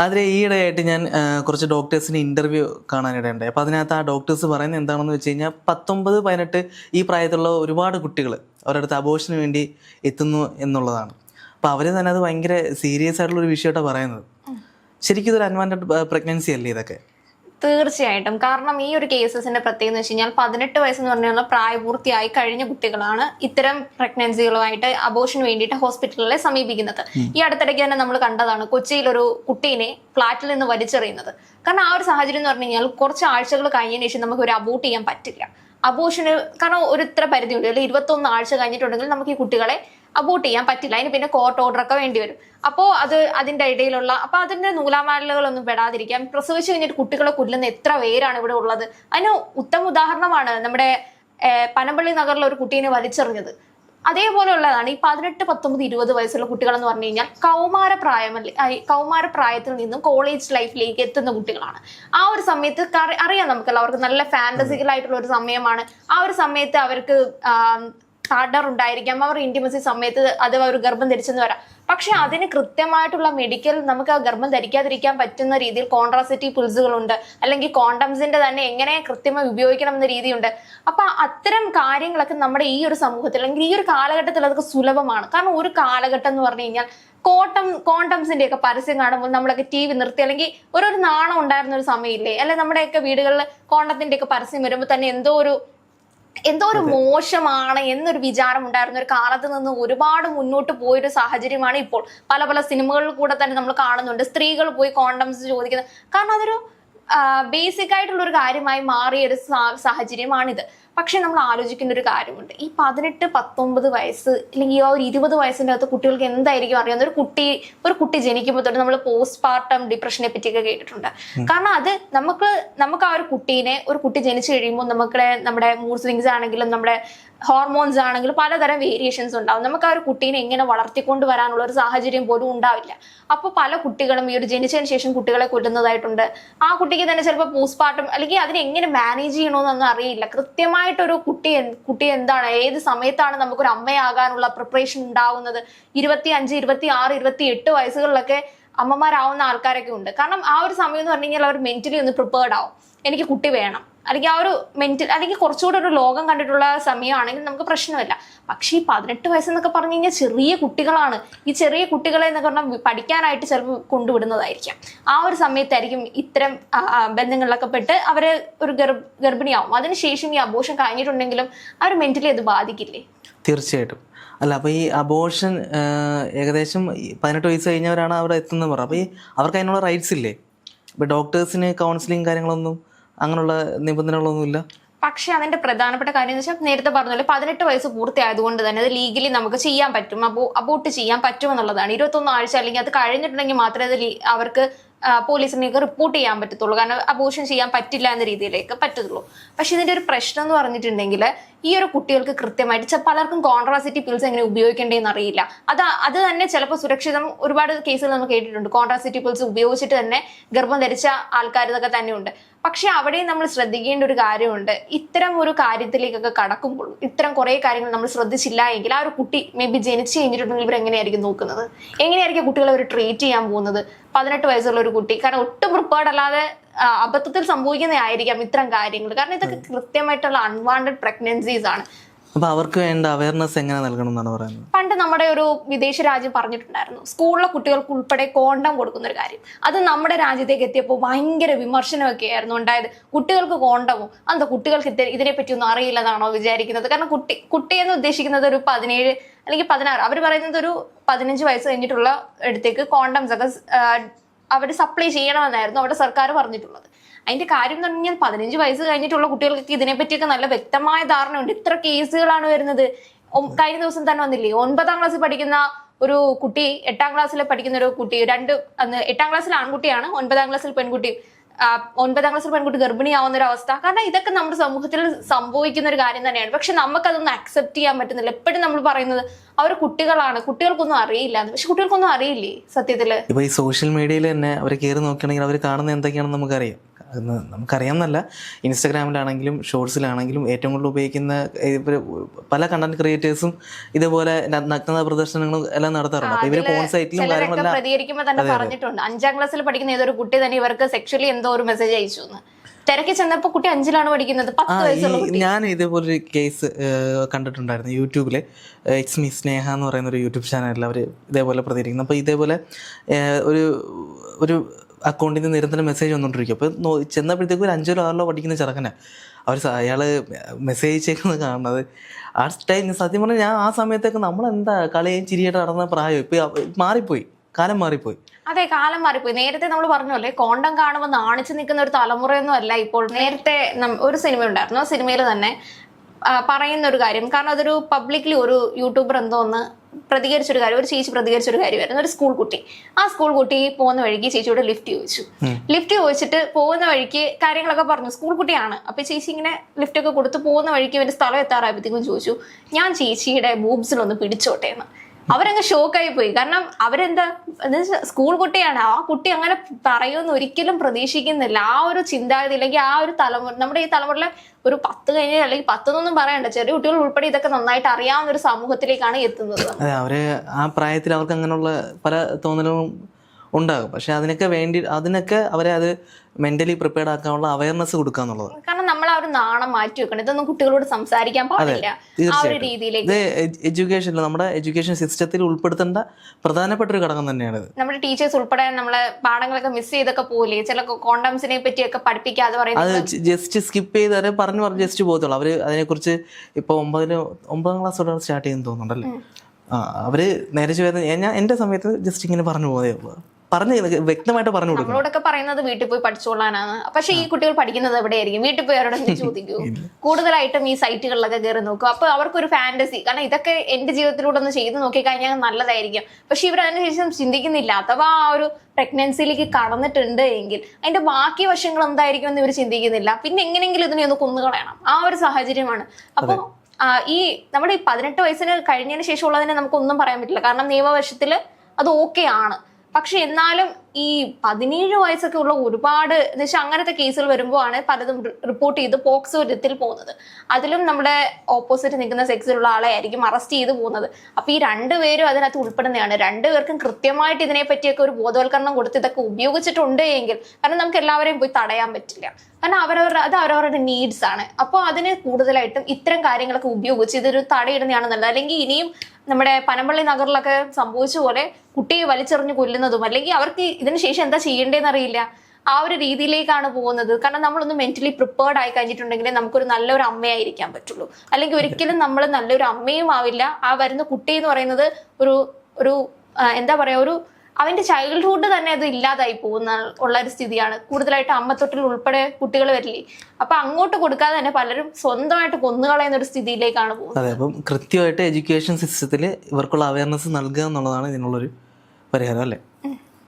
അതിലെ ഈയിടെയായിട്ട് ഞാൻ കുറച്ച് ഡോക്ടേഴ്സിന് ഇന്റർവ്യൂ കാണാനിടയുണ്ടായി അപ്പോൾ അതിനകത്ത് ആ ഡോക്ടേഴ്സ് പറയുന്നത് എന്താണെന്ന് വെച്ച് കഴിഞ്ഞാൽ പത്തൊമ്പത് പതിനെട്ട് ഈ പ്രായത്തിലുള്ള ഒരുപാട് കുട്ടികൾ അവരടുത്ത് അബോഷന് വേണ്ടി എത്തുന്നു എന്നുള്ളതാണ്. അപ്പോൾ അവർ തന്നെ അത് ഭയങ്കര സീരിയസ് ആയിട്ടുള്ള ഒരു വിഷയമായിട്ടാണ് പറയുന്നത്. ശരിക്കും ഇതൊരു അൺവാണ്ടഡ് പ്രഗ്നൻസി അല്ലേ ഇതൊക്കെ? തീർച്ചയായിട്ടും. കാരണം ഈ ഒരു കേസസിന്റെ പ്രത്യേകത എന്ന് വെച്ച് കഴിഞ്ഞാൽ പതിനെട്ട് വയസ്സെന്ന് പറഞ്ഞാൽ പ്രായപൂർത്തിയായി കഴിഞ്ഞ കുട്ടികളാണ് ഇത്തരം പ്രഗ്നൻസികളുമായിട്ട് അബോഷന് വേണ്ടിയിട്ട് ഹോസ്പിറ്റലിലെ സമീപിക്കുന്നത്. ഈ അടുത്തിടയ്ക്ക് തന്നെ നമ്മൾ കണ്ടതാണ് കൊച്ചിയിൽ ഒരു കുട്ടീനെ ഫ്ളാറ്റിൽ നിന്ന് വലിച്ചെറിയുന്നത്. കാരണം ആ ഒരു സാഹചര്യം എന്ന് പറഞ്ഞു കഴിഞ്ഞാൽ കുറച്ച് ആഴ്ചകൾ കഴിഞ്ഞതിന് ശേഷം നമുക്ക് ഒരു അബോട്ട് ചെയ്യാൻ പറ്റില്ല. അബോഷന് കാരണം ഒരു ഇത്ര പരിധിയുണ്ട്. അല്ലെങ്കിൽ ഇരുപത്തൊന്ന് ആഴ്ച കഴിഞ്ഞിട്ടുണ്ടെങ്കിൽ നമുക്ക് ഈ കുട്ടികളെ അബോട്ട് ചെയ്യാൻ പറ്റില്ല. അതിന് പിന്നെ കോർട്ട് ഓർഡർ ഒക്കെ വേണ്ടി വരും. അപ്പോൾ അത് അതിന്റെ ഇടയിലുള്ള അപ്പൊ അതിന്റെ നൂലാമാലകളൊന്നും പെടാതിരിക്കാൻ പ്രസവിച്ചു കഴിഞ്ഞിട്ട് കുട്ടികളെ കൊല്ലുന്ന എത്ര പേരാണ് ഇവിടെ ഉള്ളത്? അതിന് ഉത്തമ ഉദാഹരണമാണ് നമ്മുടെ പനമ്പള്ളി നഗറിലെ ഒരു കുട്ടീനെ വലിച്ചെറിഞ്ഞത്. അതേപോലെയുള്ളതാണ് ഈ പതിനെട്ട് പത്തൊമ്പത് ഇരുപത് വയസ്സുള്ള കുട്ടികളെന്ന് പറഞ്ഞു കഴിഞ്ഞാൽ കൗമാര പ്രായമല്ലേ കൗമാര പ്രായത്തിൽ നിന്നും കോളേജ് ലൈഫിലേക്ക് എത്തുന്ന കുട്ടികളാണ്. ആ ഒരു സമയത്ത് അറിയാം നമുക്കല്ല അവർക്ക് നല്ല ഫാന്റസിക്കലായിട്ടുള്ള ഒരു സമയമാണ്. ആ ഒരു സമയത്ത് അവർക്ക് പാർട്ണർ ഉണ്ടായിരിക്കാം അവർ ഇന്റിമസി സമയത്ത് അത് അവർ ഗർഭം ധരിച്ചെന്ന് വരാം. പക്ഷെ അതിന് കൃത്യമായിട്ടുള്ള മെഡിക്കൽ നമുക്ക് ആ ഗർഭം ധരിക്കാതിരിക്കാൻ പറ്റുന്ന രീതിയിൽ കോൺട്രാസെറ്റീവ് പുൽസുകളുണ്ട് അല്ലെങ്കിൽ കോണ്ടംസിന്റെ തന്നെ എങ്ങനെ കൃത്യമായി ഉപയോഗിക്കണം എന്ന രീതിയുണ്ട്. അപ്പൊ അത്തരം കാര്യങ്ങളൊക്കെ നമ്മുടെ ഈ ഒരു സമൂഹത്തിൽ അല്ലെങ്കിൽ ഈ ഒരു കാലഘട്ടത്തിൽ അതൊക്കെ സുലഭമാണ്. കാരണം ഒരു കാലഘട്ടം എന്ന് പറഞ്ഞു കഴിഞ്ഞാൽ കോട്ടം കോണ്ടംസിന്റെ ഒക്കെ പരസ്യം കാണുമ്പോൾ നമ്മളൊക്കെ ടി വി നിർത്തി അല്ലെങ്കിൽ ഒരു നാണം ഉണ്ടായിരുന്ന ഒരു സമയമില്ലേ? അല്ലെ നമ്മുടെയൊക്കെ വീടുകളിൽ കോണ്ടത്തിന്റെ ഒക്കെ പരസ്യം വരുമ്പോൾ തന്നെ എന്തോ ഒരു എന്തോ ഒരു മോശമാണ് എന്നൊരു വിചാരം ഉണ്ടായിരുന്ന ഒരു കാലത്ത് നിന്ന് ഒരുപാട് മുന്നോട്ട് പോയൊരു സാഹചര്യമാണ് ഇപ്പോൾ. പല പല സിനിമകളിൽ കൂടെ തന്നെ നമ്മൾ കാണുന്നുണ്ട്. സ്ത്രീകൾ പോയി കോണ്ടംസ് ചോദിക്കുന്നത് കാരണം അതൊരു ബേസിക് ആയിട്ടുള്ള ഒരു കാര്യമായി മാറിയ ഒരു സാഹചര്യമാണിത്. പക്ഷെ നമ്മൾ ആലോചിക്കുന്ന ഒരു കാര്യമുണ്ട്. ഈ പതിനെട്ട് പത്തൊമ്പത് വയസ്സ് അല്ലെങ്കിൽ ആ ഒരു ഇരുപത് വയസ്സിന്റെ അകത്ത് കുട്ടികൾക്ക് എന്തായിരിക്കും അറിയാവുന്ന ഒരു കുട്ടി ഒരു കുട്ടി ജനിക്കുമ്പോൾ തൊട്ട് നമ്മൾ പോസ്റ്റ് പാർട്ടം ഡിപ്രഷനെ പറ്റിയൊക്കെ കേട്ടിട്ടുണ്ട്. കാരണം അത് നമുക്ക് നമുക്ക് ആ ഒരു കുട്ടീനെ ഒരു കുട്ടി ജനിച്ചു കഴിയുമ്പോൾ നമുക്ക് നമ്മുടെ മൂഡ് സ്വിങ്സ് ആണെങ്കിലും നമ്മുടെ ഹോർമോൺസ് ആണെങ്കിലും പലതരം വേരിയേഷൻസ് ഉണ്ടാവും. നമുക്ക് ആ ഒരു കുട്ടീനെ എങ്ങനെ വളർത്തിക്കൊണ്ട് വരാനുള്ള ഒരു സാഹചര്യം പോലും ഉണ്ടാവില്ല. അപ്പോൾ പല കുട്ടികളും ഈ ഒരു ജനിച്ചതിന് ശേഷം കുട്ടികളെ കൊല്ലുന്നതായിട്ടുണ്ട്. ആ കുട്ടിക്ക് തന്നെ ചിലപ്പോൾ പോസ്റ്റ്മോർട്ടം അല്ലെങ്കിൽ അതിനെ എങ്ങനെ മാനേജ് ചെയ്യണമെന്നൊന്നും അറിയില്ല. കൃത്യമായിട്ടൊരു കുട്ടി കുട്ടി എന്താണ്? ഏത് സമയത്താണ് നമുക്കൊരു അമ്മയാകാനുള്ള പ്രിപ്പറേഷൻ ഉണ്ടാവുന്നത്? ഇരുപത്തി അഞ്ച് ഇരുപത്തി ആറ് ഇരുപത്തി എട്ട് വയസ്സുകളിലൊക്കെ അമ്മമാരാവുന്ന ആൾക്കാരൊക്കെ ഉണ്ട്. കാരണം ആ ഒരു സമയം എന്ന് പറഞ്ഞു കഴിഞ്ഞാൽ അവർ മെന്റലി ഒന്ന് പ്രിപ്പേർഡ് ആവും. എനിക്ക് കുട്ടി വേണം. അല്ലെങ്കിൽ ആ ഒരു മെന്റൽ അല്ലെങ്കിൽ കുറച്ചുകൂടെ ഒരു ലോകം കണ്ടിട്ടുള്ള സമയമാണെങ്കിൽ നമുക്ക് പ്രശ്നമില്ല. പക്ഷേ ഈ പതിനെട്ട് വയസ്സെന്നൊക്കെ പറഞ്ഞു കഴിഞ്ഞാൽ ചെറിയ കുട്ടികളാണ്. ഈ ചെറിയ കുട്ടികളെ എന്നൊക്കെ പറഞ്ഞാൽ പഠിക്കാനായിട്ട് ചിലപ്പോൾ കൊണ്ടുവിടുന്നതായിരിക്കാം. ആ ഒരു സമയത്തായിരിക്കും ഇത്തരം ബന്ധങ്ങളിലൊക്കെ പെട്ട് അവർ ഒരു ഗർഭ ഗർഭിണിയാവും. അതിനുശേഷം ഈ അബോഷം കഴിഞ്ഞിട്ടുണ്ടെങ്കിലും ആ ഒരു മെന്റലി അത് ബാധിക്കില്ലേ? തീർച്ചയായിട്ടും. അല്ല അപ്പോൾ ഈ അബോഷൻ ഏകദേശം പതിനെട്ട് വയസ്സ് കഴിഞ്ഞവരാണ് അവിടെ എത്തുന്നത് പറഞ്ഞത് അപ്പോൾ ഈ അവർക്ക് അതിനുള്ള റൈറ്റ്സ് ഇല്ലേ? ഇപ്പോൾ ഡോക്ടേഴ്സിന് കൗൺസിലിംഗ് കാര്യങ്ങളൊന്നും അങ്ങനെയുള്ള നിബന്ധനകളൊന്നുമില്ല? പക്ഷേ അതിന്റെ പ്രധാനപ്പെട്ട കാര്യം എന്ന് വെച്ചാൽ നേരത്തെ പറഞ്ഞ പോലെ പതിനെട്ട് വയസ്സ് പൂർത്തിയായതുകൊണ്ട് തന്നെ അത് ലീഗലി നമുക്ക് ചെയ്യാൻ പറ്റും. അബോ അബോട്ട് ചെയ്യാൻ പറ്റുമെന്നുള്ളതാണ്. ഇരുപത്തൊന്ന് ആഴ്ച അല്ലെങ്കിൽ അത് കഴിഞ്ഞിട്ടുണ്ടെങ്കിൽ മാത്രമേ അത് അവർക്ക് പോലീസിനേക്ക് റിപ്പോർട്ട് ചെയ്യാൻ പറ്റത്തുള്ളൂ. കാരണം അബോഷൻ ചെയ്യാൻ പറ്റില്ല എന്ന രീതിയിലേക്ക് പറ്റത്തുള്ളൂ. പക്ഷെ ഇതിന്റെ ഒരു പ്രശ്നം എന്ന് പറഞ്ഞിട്ടുണ്ടെങ്കിൽ ഈ ഒരു കുട്ടികൾക്ക് കൃത്യമായിട്ട് പലർക്കും കോൺട്രാസിറ്റി പിൽസ് എങ്ങനെ ഉപയോഗിക്കേണ്ടതെന്ന് അറിയില്ല. അത് അത് തന്നെ ചിലപ്പോൾ സുരക്ഷിതം ഒരുപാട് കേസുകൾ നമ്മൾ കേട്ടിട്ടുണ്ട്. കോൺട്രാസിറ്റി പിൽസ് ഉപയോഗിച്ചിട്ട് തന്നെ ഗർഭം ധരിച്ച ആൾക്കാർ ഇതൊക്കെ തന്നെയുണ്ട്. പക്ഷെ അവിടെയും നമ്മൾ ശ്രദ്ധിക്കേണ്ട ഒരു കാര്യമുണ്ട്. ഇത്തരം ഒരു കാര്യത്തിലേക്കൊക്കെ കടക്കുമ്പോൾ ഇത്തരം കുറേ കാര്യങ്ങൾ നമ്മൾ ശ്രദ്ധിച്ചില്ല എങ്കിൽ ആ ഒരു കുട്ടി മേ ബി ജനിച്ചു കഴിഞ്ഞിട്ടുണ്ടെങ്കിൽ ഇവർ എങ്ങനെയായിരിക്കും നോക്കുന്നത്? എങ്ങനെയായിരിക്കും കുട്ടികളെ അവർ ട്രീറ്റ് ചെയ്യാൻ പോകുന്നത്? പതിനെട്ട് വയസ്സുള്ള ഒരു കുട്ടി കാരണം ഒട്ടും പ്രിപ്പേർഡ് അല്ലാതെ അബദ്ധത്തിൽ സംഭവിക്കുന്നതായിരിക്കാം ഇത്തരം കാര്യങ്ങൾ. കാരണം ഇതൊക്കെ കൃത്യമായിട്ടുള്ള അൺവാണ്ടഡ് പ്രഗ്നൻസീസ് ആണ്. അപ്പൊ അവർക്ക് വേണ്ട അവയർനെസ് എങ്ങനെ നൽകണം എന്നാണ് പറയുന്നത്? പണ്ട് നമ്മുടെ ഒരു വിദേശ രാജ്യം പറഞ്ഞിട്ടുണ്ടായിരുന്നു സ്കൂളിലെ കുട്ടികൾക്ക് ഉൾപ്പെടെ കോണ്ടം കൊടുക്കുന്ന ഒരു കാര്യം. അത് നമ്മുടെ രാജ്യത്തേക്ക് എത്തിയപ്പോൾ ഭയങ്കര വിമർശനമൊക്കെ ആയിരുന്നു. ഉണ്ടായത് കുട്ടികൾക്ക് കോണ്ടമോ എന്താ കുട്ടികൾക്ക് ഇതിനെ ഇതിനെപ്പറ്റി ഒന്നും അറിയില്ലെന്നാണോ വിചാരിക്കുന്നത്? കാരണം കുട്ടി കുട്ടി എന്ന് ഉദ്ദേശിക്കുന്നത് ഒരു പതിനേഴ് അല്ലെങ്കിൽ പതിനാറ് അവർ പറയുന്നത് ഒരു പതിനഞ്ച് വയസ്സ് കഴിഞ്ഞിട്ടുള്ള അടുത്തേക്ക് കോണ്ടംസ് ഒക്കെ അവർ സപ്ലൈ ചെയ്യണമെന്നായിരുന്നു അവിടെ സർക്കാർ പറഞ്ഞിട്ടുള്ളത്. അതിന്റെ കാര്യം എന്ന് പറഞ്ഞാൽ പതിനഞ്ച് വയസ്സ് കഴിഞ്ഞിട്ടുള്ള കുട്ടികൾക്ക് ഇതിനെപ്പറ്റിയൊക്കെ നല്ല വ്യക്തമായ ധാരണയുണ്ട്. ഇത്ര കേസുകളാണ് വരുന്നത്. കഴിഞ്ഞ ദിവസം തന്നെ വന്നില്ലേ? ഒൻപതാം ക്ലാസ്സിൽ പഠിക്കുന്ന ഒരു കുട്ടി എട്ടാം ക്ലാസ്സിൽ പഠിക്കുന്ന ഒരു കുട്ടി രണ്ട് അന്ന് എട്ടാം ക്ലാസ്സിൽ ആൺകുട്ടിയാണ് ഒൻപതാം ക്ലാസ്സിൽ പെൺകുട്ടി. ഒൻപതാം ക്ലാസ് പെൺകുട്ടി ഗർഭിണിയാവുന്ന ഒരു അവസ്ഥ കാരണം ഇതൊക്കെ നമ്മുടെ സമൂഹത്തിൽ സംഭവിക്കുന്ന ഒരു കാര്യം തന്നെയാണ്. പക്ഷെ നമുക്കതൊന്നും അക്സെപ്റ്റ് ചെയ്യാൻ പറ്റുന്നില്ല. എപ്പോഴും നമ്മൾ പറയുന്നത് അവർ കുട്ടികളാണ്. കുട്ടികൾക്കൊന്നും അറിയില്ല. പക്ഷെ കുട്ടികൾക്കൊന്നും അറിയില്ലേ സത്യത്തിൽ? ഇപ്പൊ ഈ സോഷ്യൽ മീഡിയയിൽ തന്നെ അവർ കയറി നോക്കുകയാണെങ്കിൽ അവർ കാണുന്ന എന്തൊക്കെയാണെന്ന് നമുക്കറിയാം. എന്ന് നമുക്കറിയാമെന്നല്ല ഇൻസ്റ്റഗ്രാമിലാണെങ്കിലും ഷോർട്സിലാണെങ്കിലും ഏറ്റവും കൂടുതൽ ഉപയോഗിക്കുന്ന പല കണ്ടന്റ് ക്രിയേറ്റേഴ്സും ഇതുപോലെ നഗ്നത പ്രദർശനങ്ങളും എല്ലാം നടത്താറുണ്ട്. അപ്പോൾ ഇവർ ഫോൺ സൈറ്റിലും ചിലരൊക്കെ കാര്യങ്ങളെല്ലാം പ്രതികരിക്കുമ്പോൾ തന്നെ പറഞ്ഞിട്ടുണ്ട്. അഞ്ചാം ക്ലാസ്സിൽ പഠിക്കുന്ന ഏതൊരു കുട്ടി തന്നെ ഇവർക്ക് സെക്ഷലി എന്തോ ഒരു മെസ്സേജ് അയച്ചു എന്ന്. തിരക്കി ചെന്നപ്പോ കുട്ടി അഞ്ചിലാണ് പഠിക്കുന്നത്. പത്ത് വയസ്സുള്ള ഞാൻ ഇതേപോലൊരു കേസ് കണ്ടിട്ടുണ്ടായിരുന്നു യൂട്യൂബിൽ ഇറ്റ്സ് മീ സ്നേഹ എന്ന് പറയുന്ന ഒരു യൂട്യൂബ് ചാനലിൽ അവർ ഇതേപോലെ പ്രതികരിക്കുന്നു. അപ്പോൾ ഇതേപോലെ ഒരു ഒരു അക്കൗണ്ടിൽ നിന്ന് നിരന്തരം മെസ്സേജ് വന്നുകൊണ്ടിരിക്കും അപ്പോൾ ചെന്നപ്പോഴത്തേക്കും ഒരു അഞ്ചോ ആറിലോ പഠിക്കുന്ന ചെറുക്കനെ. അവർ അയാൾ മെസ്സേജ് അയച്ചേക്കുന്നത് കാണുന്നത്. ആ ടൈം സത്യം പറഞ്ഞാൽ ഞാൻ ആ സമയത്തൊക്കെ നമ്മളെന്താ കളിയും ചിരിയായിട്ട് നടന്ന പ്രായം. ഇപ്പോൾ മാറിപ്പോയി. കാലം മാറിപ്പോയി. അതെ കാലം മാറിപ്പോയി. നേരത്തെ നമ്മൾ പറഞ്ഞല്ലേ കോണ്ടം കാണുമ്പോൾ നാണിച്ചു നിൽക്കുന്ന ഒരു തലമുറയൊന്നും അല്ല ഇപ്പോൾ. നേരത്തെ ഒരു സിനിമ ഉണ്ടായിരുന്നു ആ സിനിമയിൽ തന്നെ പറയുന്ന ഒരു കാര്യം. കാരണം അതൊരു പബ്ലിക്കലി ഒരു യൂട്യൂബർ എന്തോ ഒന്ന് പ്രതികരിച്ചൊരു കാര്യം ഒരു ചേച്ചി പ്രതികരിച്ചൊരു കാര്യമായിരുന്നു ഒരു സ്കൂൾ കുട്ടി. ആ സ്കൂൾ കുട്ടി പോകുന്ന വഴിക്ക് ചേച്ചിയോട് ലിഫ്റ്റ് ചോദിച്ചു. ലിഫ്റ്റ് ചോദിച്ചിട്ട് പോകുന്ന വഴിക്ക് കാര്യങ്ങളൊക്കെ പറഞ്ഞു. സ്കൂൾ കുട്ടിയാണ്. അപ്പൊ ചേച്ചി ഇങ്ങനെ ലിഫ്റ്റ് ഒക്കെ കൊടുത്ത് പോകുന്ന വഴിക്ക് ഇവന്റെ സ്ഥലം എത്താറായപ്പോഴത്തേക്കും ചോദിച്ചു ഞാൻ ചേച്ചിയുടെ ബൂബ്സിലൊന്ന് പിടിച്ചോട്ടെ എന്ന്. അവരങ്ങ് ഷോക്കായി പോയി. കാരണം അവരെന്താ സ്കൂൾ കുട്ടിയാണ്. ആ കുട്ടി അങ്ങനെ പറയുമെന്ന് ഒരിക്കലും പ്രതീക്ഷിക്കുന്നില്ല. ആ ഒരു ചിന്താഗതി അല്ലെങ്കിൽ ആ ഒരു തലമുറ നമ്മുടെ ഈ തലമുറയിലെ ഒരു പത്ത് കഴിഞ്ഞ അല്ലെങ്കിൽ പത്തൊന്നും പറയണ്ട. ചെറിയ കുട്ടികൾ ഉൾപ്പെടെ ഇതൊക്കെ നന്നായിട്ട് അറിയാവുന്ന ഒരു സമൂഹത്തിലേക്കാണ് എത്തുന്നത്. അതെ അവർ ആ പ്രായത്തിൽ അവർക്ക് അങ്ങനെയുള്ള പല തോന്നലും ഉണ്ടാകും. പക്ഷെ അതിനൊക്കെ വേണ്ടി അതിനൊക്കെ അവരെ അത് മെന്റലി പ്രിപ്പയർഡ് ആക്കാനുള്ള അവയർനെസ് കൊടുക്കുക എന്നുള്ളത് കാരണം ഒരു നാണം മാറ്റി വെക്കണം. ഇതൊന്നും കുട്ടികളോട് സംസാരിക്കാൻ പാടില്ല. ആ ഒരു രീതിയിലേക്ക് ഇത് എഡ്യൂക്കേഷനിൽ നമ്മുടെ എഡ്യൂക്കേഷൻ സിസ്റ്റത്തിൽ ഉൾപ്പെടുത്തേണ്ട പ്രധാനപ്പെട്ട ഒരു ഘടകം തന്നെയാണ് നമ്മുടെ ടീച്ചേഴ്സ് ഉൾപ്പെടെ നമ്മളെ പാഠങ്ങളൊക്കെ മിസ് ചെയ്തൊക്കെ പോലെ ചില കോണ്ടംസിനെ പറ്റിയൊക്കെ പഠിപ്പിക്കാതെ അത് പറയുന്നത് ജസ്റ്റ് സ്കിപ്പ് ചെയ്ത് അവരെ പറഞ്ഞു പറഞ്ഞു ജസ്റ്റ് പോകത്തുള്ളൂ. അവർ അതിനെക്കുറിച്ച് ഇപ്പൊ ഒമ്പതിന് ഒമ്പതാം ക്ലാസ് തൊട്ടാണ് സ്റ്റാർട്ട് ചെയ്യുന്നു തോന്നുന്നുണ്ടല്ലേ? ആ അവർ നേരെ ചോദിച്ചത് ഞാൻ എന്റെ സമയത്ത് ജസ്റ്റ് ഇങ്ങനെ പറഞ്ഞു പോയതേ ഉള്ളൂ. പറഞ്ഞ് വ്യക്തമായിട്ട് പറഞ്ഞു കൊടുക്കും നമ്മളോടൊക്കെ പറയുന്നത് വീട്ടിൽ പോയി പഠിച്ചോളാനാണ്. പക്ഷെ ഈ കുട്ടികൾ പഠിക്കുന്നത് എവിടെയായിരിക്കും? വീട്ടിൽ പോയി അവരോട് ചോദിക്കൂ? കൂടുതലായിട്ടും ഈ സൈറ്റുകളിലൊക്കെ കയറി നോക്കും. അപ്പൊ അവർക്കൊരു ഫാന്റസി. കാരണം ഇതൊക്കെ എന്റെ ജീവിതത്തിലൂടെ ഒന്ന് ചെയ്ത് നോക്കിക്കഴിഞ്ഞാൽ നല്ലതായിരിക്കും. പക്ഷെ ഇവർ അതിന് ശേഷം ചിന്തിക്കുന്നില്ല. അഥവാ ആ ഒരു പ്രഗ്നൻസിയിലേക്ക് കടന്നിട്ടുണ്ട് എങ്കിൽ അതിന്റെ ബാക്കി വശങ്ങൾ എന്തായിരിക്കും എന്ന് ഇവർ ചിന്തിക്കുന്നില്ല. പിന്നെ എങ്ങനെയെങ്കിലും ഇതിനെ ഒന്ന് കൊന്നുകളയണം. ആ ഒരു സാഹചര്യമാണ്. അപ്പോൾ ഈ നമ്മുടെ ഈ പതിനെട്ട് വയസ്സിന് കഴിഞ്ഞതിന് ശേഷമുള്ളതിനെ നമുക്കൊന്നും പറയാൻ പറ്റില്ല. കാരണം നിയമവശത്തിൽ അത് ഓക്കെ ആണ് പക്ഷെ എന്നാലും ഈ പതിനേഴ് വയസ്സൊക്കെ ഉള്ള ഒരുപാട് എന്നുവെച്ചാൽ അങ്ങനത്തെ കേസുകൾ വരുമ്പോഴാണ് പലതും റിപ്പോർട്ട് ചെയ്ത് പോക്സോ വിധത്തിൽ പോകുന്നത്. അതിലും നമ്മുടെ ഓപ്പോസിറ്റ് നിൽക്കുന്ന സെക്സിലുള്ള ആളെ ആയിരിക്കും അറസ്റ്റ് ചെയ്ത് പോകുന്നത്. അപ്പൊ ഈ രണ്ടുപേരും അതിനകത്ത് ഉൾപ്പെടുന്നതാണ്. രണ്ടുപേർക്കും കൃത്യമായിട്ട് ഇതിനെ പറ്റിയൊക്കെ ഒരു ബോധവൽക്കരണം കൊടുത്ത് ഇതൊക്കെ ഉപയോഗിച്ചിട്ടുണ്ട് എങ്കിൽ കാരണം നമുക്ക് എല്ലാവരെയും പോയി തടയാൻ പറ്റില്ല. കാരണം അവരവരുടെ അത് അവരവരുടെ നീഡ്സ് ആണ്. അപ്പോൾ അതിന് കൂടുതലായിട്ടും ഇത്തരം കാര്യങ്ങളൊക്കെ ഉപയോഗിച്ച് ഇതൊരു തടയിടുന്നതാണ് നല്ലത്. അല്ലെങ്കിൽ ഇനിയും നമ്മുടെ പനമ്പള്ളി നഗറിലൊക്കെ സംഭവിച്ച പോലെ കുട്ടിയെ വലിച്ചെറിഞ്ഞ് കൊല്ലുന്നതും അല്ലെങ്കിൽ അവർക്ക് ഇതിന് ശേഷം എന്താ ചെയ്യേണ്ടതെന്ന് അറിയില്ല. ആ ഒരു രീതിയിലേക്കാണ് പോകുന്നത്. കാരണം നമ്മളൊന്ന് മെന്റലി പ്രിപ്പയർഡ് ആയി കഴിഞ്ഞിട്ടുണ്ടെങ്കിൽ നമുക്കൊരു നല്ലൊരു അമ്മയായിരിക്കാൻ പറ്റുള്ളൂ. അല്ലെങ്കിൽ ഒരിക്കലും നമ്മൾ നല്ലൊരു അമ്മയും ആവില്ല. ആ വരുന്ന കുട്ടി എന്ന് പറയുന്നത് ഒരു ഒരു എന്താ പറയാ ഒരു അവന്റെ ചൈൽഡ്ഹുഡ് തന്നെ അത് ഇല്ലാതായി പോകുന്ന ഉള്ള ഒരു സ്ഥിതിയാണ്. കൂടുതലായിട്ട് അമ്മത്തൊട്ടിൽ ഉൾപ്പെടെ കുട്ടികൾ വരില്ലേ? അപ്പൊ അങ്ങോട്ട് കൊടുക്കാതെ തന്നെ പലരും സ്വന്തമായിട്ട് കൊന്നുകളയുന്ന ഒരു സ്ഥിതിയിലേക്കാണ് പോകുന്നത്. അതെ അപ്പം കൃത്യമായിട്ട് എഡ്യൂക്കേഷൻ സിസ്റ്റത്തിൽ ഇവർക്കുള്ള അവയർനെസ് നൽകുക എന്നുള്ളതാണ് ഇതിനുള്ളൊരു പരിഹാരം അല്ലേ?